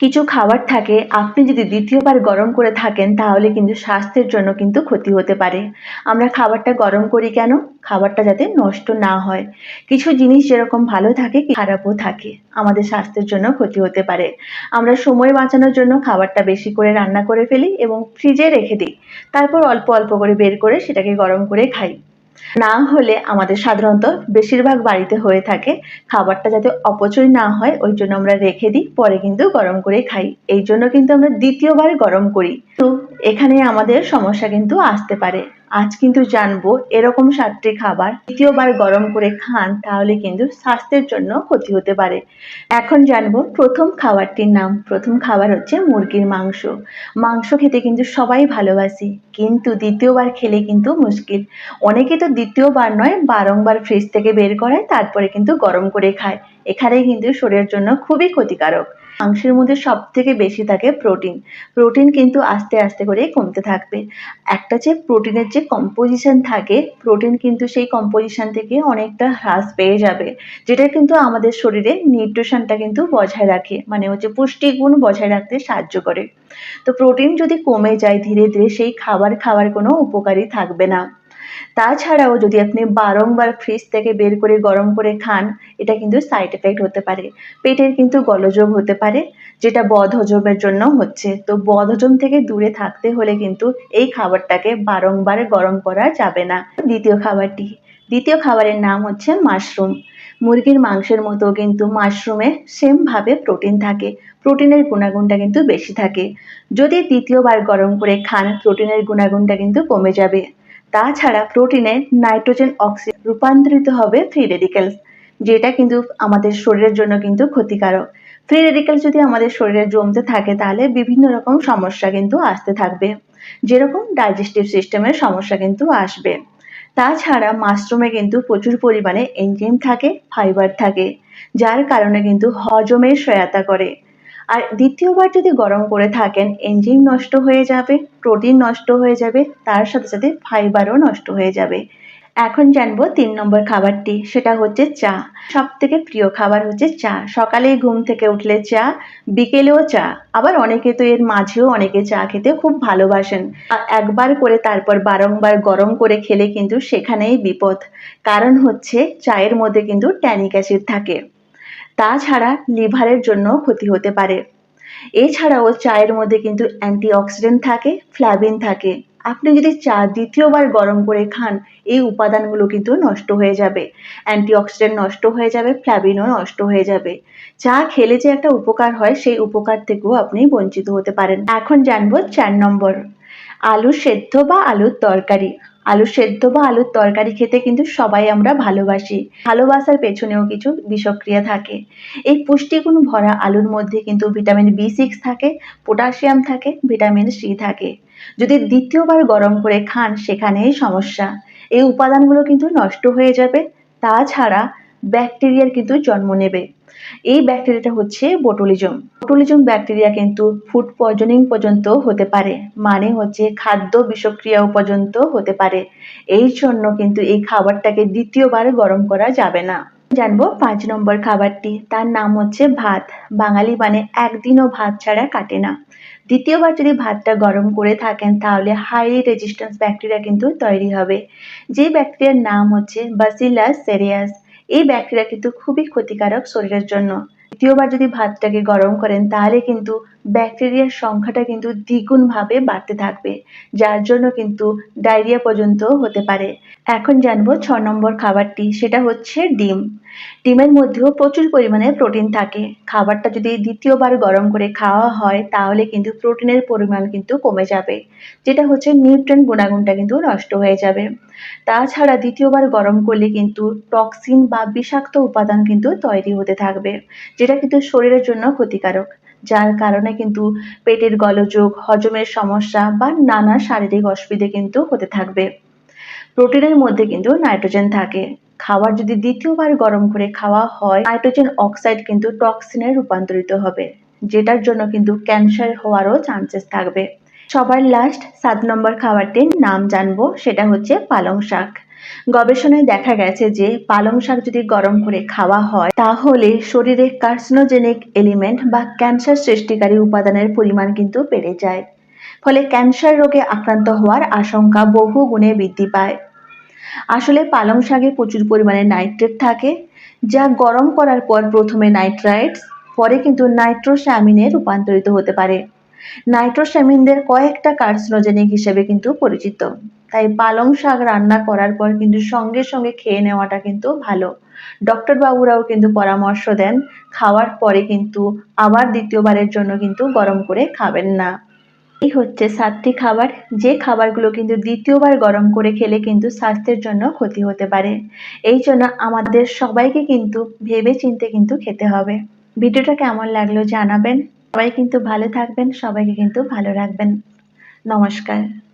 কিছু খাবার থাকে, আপনি যদি দ্বিতীয়বার গরম করে থাকেন, তাহলে কিন্তু স্বাস্থ্যের জন্য কিন্তু ক্ষতি হতে পারে। আমরা খাবারটা গরম করি কেন? খাবারটা যাতে নষ্ট না হয়। কিছু জিনিস যেরকম ভালো থাকে খারাপও থাকে। আমাদের স্বাস্থ্যের জন্য ক্ষতি হতে পারে। আমরা সময় বাঁচানোর জন্য খাবারটা বেশি করে রান্না করে ফেলি এবং ফ্রিজে রেখে দিই। তারপর অল্প অল্প করে বের করে সেটাকে গরম করে খাই। না হলে আমাদের সাধারণত বেশিরভাগ বাড়িতে হয়ে থাকে। খাবারটা যাতে অপচয় না হয়, ওই জন্য আমরা রেখে দিই, পরে কিন্তু গরম করে খাই। এই জন্য কিন্তু আমরা দ্বিতীয়বার গরম করি। তো এখানে আমাদের সমস্যা কিন্তু আসতে পারে। আজ কিন্তু জানব এরকম সাতটি খাবার দ্বিতীয়বার গরম করে খান তাহলে কিন্তু স্বাস্থ্যের জন্য ক্ষতি হতে পারে। এখন জানব প্রথম খাবারটির নাম। প্রথম খাবার হচ্ছে মুরগির মাংস। মাংস খেতে কিন্তু সবাই ভালোবাসি, কিন্তু দ্বিতীয়বার খেলে কিন্তু মুশকিল। অনেকে তো দ্বিতীয়বার নয়, বারংবার ফ্রিজ থেকে বের করায় তারপরে কিন্তু গরম করে খায়। এখানে কিন্তু শরীরের জন্য খুবই ক্ষতিকারক। মাংসের মধ্যে সব থেকে বেশি থাকে প্রোটিন প্রোটিন কিন্তু আস্তে আস্তে করে কমতে থাকবে। একটা যে প্রোটিনের যে কম্পোজিশন থাকে প্রোটিন কিন্তু সেই কম্পোজিশন থেকে অনেকটা হ্রাস পেয়ে যাবে, যেটা কিন্তু আমাদের শরীরে নিউট্রিশনটা কিন্তু বজায় রাখে মানে হচ্ছে পুষ্টিগুণ বজায় রাখতে সাহায্য করে। তো প্রোটিন যদি কমে যায় ধীরে ধীরে, সেই খাবার খাওয়ার কোনো উপকারী থাকবে না। তাছাড়াও যদি আপনি বারংবার ফ্রিজ থেকে বের করে গরম করে খান, এটা কিন্তু সাইড এফেক্ট হতে পারে। পেটের কিন্তু গলযোগ হতে পারে, যেটা বদহজমের জন্য হচ্ছে। তো বদহজম থেকে দূরে থাকতে হলে কিন্তু এই খাবারটাকে বারংবার গরম করা যাবে না। দ্বিতীয় খাবারটি, দ্বিতীয় খাবারের নাম হচ্ছে মাশরুম মুরগির মাংসের মতো কিন্তু মাশরুমে সেমভাবে প্রোটিন থাকে। প্রোটিনের গুণাগুণটা কিন্তু বেশি থাকে। যদি দ্বিতীয়বার গরম করে খান প্রোটিনের গুণাগুণটা কিন্তু কমে যাবে। তাছাড়া প্রোটিনে নাইট্রোজেন অক্সিজেন রূপান্তরিত হবে ফ্রি রেডিক্যালস যেটা কিন্তু আমাদের শরীরের জন্য কিন্তু ক্ষতিকারক। ফ্রি রেডিক্যালস যদি আমাদের শরীরে জমতে থাকে, তাহলে বিভিন্ন রকম সমস্যা কিন্তু আসতে থাকবে। যেরকম ডাইজেস্টিভ সিস্টেমের সমস্যা কিন্তু আসবে। তাছাড়া মাশরুমে কিন্তু প্রচুর পরিমাণে এনজিম থাকে ফাইবার থাকে, যার কারণে কিন্তু হজমের সহায়তা করে। আর দ্বিতীয়বার যদি গরম করে থাকেন এনজিম নষ্ট হয়ে যাবে প্রোটিন নষ্ট হয়ে যাবে, তার সাথে সাথে ফাইবারও নষ্ট হয়ে যাবে। এখন জানব তিন নম্বর খাবারটি, সেটা হচ্ছে চা। সব থেকে প্রিয় খাবার হচ্ছে চা। সকালে ঘুম থেকে উঠলে চা, বিকেলেও চা। আবার অনেকে তো এর মাঝেও অনেকে চা খেতে খুব ভালোবাসেন। একবার করে তারপর বারংবার গরম করে খেলে কিন্তু সেখানেই বিপদ। কারণ হচ্ছে, চায়ের মধ্যে কিন্তু ট্যানিক অ্যাসিড থাকে। তাছাড়া লিভারের জন্য ক্ষতি হতে পারে। এছাড়াও চায়ের মধ্যে কিন্তু অ্যান্টিঅক্সিডেন্ট থাকে ফ্ল্যাভিন থাকে। আপনি যদি চা দ্বিতীয়বার গরম করে খান, এই উপাদানগুলো কিন্তু নষ্ট হয়ে যাবে। অ্যান্টিঅক্সিডেন্ট নষ্ট হয়ে যাবে ফ্ল্যাভিনও নষ্ট হয়ে যাবে। চা খেলে যে একটা উপকার হয়, সেই উপকার থেকেও আপনি বঞ্চিত হতে পারেন। এখন জানব চার নম্বর। আলু সেদ্ধ বা আলুর তরকারি। আলু সেদ্ধ বা আলুর তরকারি খেতে কিন্তু সবাই আমরা ভালোবাসি। ভালোবাসার পেছনেও কিছু বিষক্রিয়া থাকে। এই পুষ্টিগুণ ভরা আলুর মধ্যে কিন্তু ভিটামিন বি সিক্স থাকে, পটাশিয়াম থাকে, ভিটামিন সি থাকে। যদি দ্বিতীয়বার গরম করে খান, সেখানেই সমস্যা। এই উপাদানগুলো কিন্তু নষ্ট হয়ে যাবে। তাছাড়া ব্যাকটেরিয়ার কিন্তু জন্ম নেবে। এই ব্যাকটেরিয়াটা হচ্ছে বোটুলিজম বোটুলিজম ব্যাকটেরিয়া কিন্তু ফুড পয়জনিং পর্যন্ত হতে পারে মানে হচ্ছে খাদ্য বিষক্রিয়াও পর্যন্ত হতে পারে। এই জন্য কিন্তু এই খাবারটাকে দ্বিতীয়বার গরম করা যাবে না। জানব পাঁচ নম্বর খাবারটি, তার নাম হচ্ছে ভাত। বাঙালি মানে একদিনও ভাত ছাড়া কাটে না। দ্বিতীয়বার যদি ভাতটা গরম করে থাকেন, তাহলে হাইলি রেজিস্ট্যান্স ব্যাকটেরিয়া কিন্তু তৈরি হবে। যে ব্যাকটেরিয়ার নাম হচ্ছে বাসিলাস সেরিয়াস এই ব্যাকটেরিয়া কিন্তু খুবই ক্ষতিকারক শরীরের জন্য। দ্বিতীয়বার যদি ভাতটাকে গরম করেন, তাহলে কিন্তু ব্যাকটেরিয়ার সংখ্যাটা কিন্তু দ্বিগুণভাবে বাড়তে থাকবে, যার জন্য কিন্তু ডায়রিয়া পর্যন্ত হতে পারে। এখন জানব ছ নম্বর খাবারটি, সেটা হচ্ছে ডিম। ডিমের মধ্যেও প্রচুর পরিমাণে প্রোটিন থাকে। খাবারটা যদি দ্বিতীয়বার গরম করে খাওয়া হয়, তাহলে কিন্তু প্রোটিনের পরিমাণ কিন্তু কমে যাবে, যেটা হচ্ছে নিউট্রেন গুণাগুণটা কিন্তু নষ্ট হয়ে যাবে। তাছাড়া দ্বিতীয়বার গরম করলে কিন্তু টক্সিন বা বিষাক্ত উপাদান কিন্তু তৈরি হতে থাকবে যেটা কিন্তু শরীরের জন্য ক্ষতিকারক, যার কারণে কিন্তু পেটের গলযোগ, হজমের সমস্যা বা নানা শারীরিক অসুবিধে কিন্তু হতে থাকবে। প্রোটিনের মধ্যে কিন্তু নাইট্রোজেন থাকে। খাবার যদি দ্বিতীয়বার গরম করে খাওয়া হয়, নাইট্রোজেন অক্সাইড কিন্তু টক্সিনে রূপান্তরিত হবে, যেটার জন্য কিন্তু ক্যান্সার হওয়ারও চান্সেস থাকবে। সবার লাস্ট সাত নম্বর খাবারটির নাম জানব, সেটা হচ্ছে পালং শাক। গবেষণায় দেখা গেছে যে পালং শাক যদি গরম করে খাওয়া হয়, তাহলে শরীরে কার্সিনোজেনিক এলিমেন্ট বা ক্যান্সার সৃষ্টিকারী উপাদানের পরিমাণ কিন্তু বেড়ে যায়। ফলে ক্যান্সার রোগে আক্রান্ত হওয়ার আশঙ্কা বহু গুণে বৃদ্ধি পায়। আসলে পালং শাকে প্রচুর পরিমাণে নাইট্রেট থাকে, যা গরম করার পর প্রথমে নাইট্রাইটস পরে কিন্তু নাইট্রোস্যামিনে রূপান্তরিত হতে পারে। নাইট্রোস্যামিনদের কয়েকটা কার্সিনোজেনিক হিসেবে কিন্তু পরিচিত। তাই পালং শাক রান্না করার পর কিন্তু সঙ্গে সঙ্গে খেয়ে নেওয়াটা কিন্তু ভালো। ডক্টর বাবুরাও কিন্তু পরামর্শ দেন, খাওয়ার পরে কিন্তু আবার দ্বিতীয়বারের জন্য কিন্তু গরম করে খাবেন না। এই হচ্ছে সাতটি খাবার, যে খাবারগুলো কিন্তু দ্বিতীয়বার গরম করে খেলে কিন্তু স্বাস্থ্যের জন্য ক্ষতি হতে পারে। এই জন্য আমাদের সবাইকে কিন্তু ভেবে চিনতে কিন্তু খেতে হবে। ভিডিওটা কেমন লাগল জানাবেন। সবাই কিন্তু ভালো থাকবেন, সবাইকে কিন্তু ভালো রাখবেন। নমস্কার।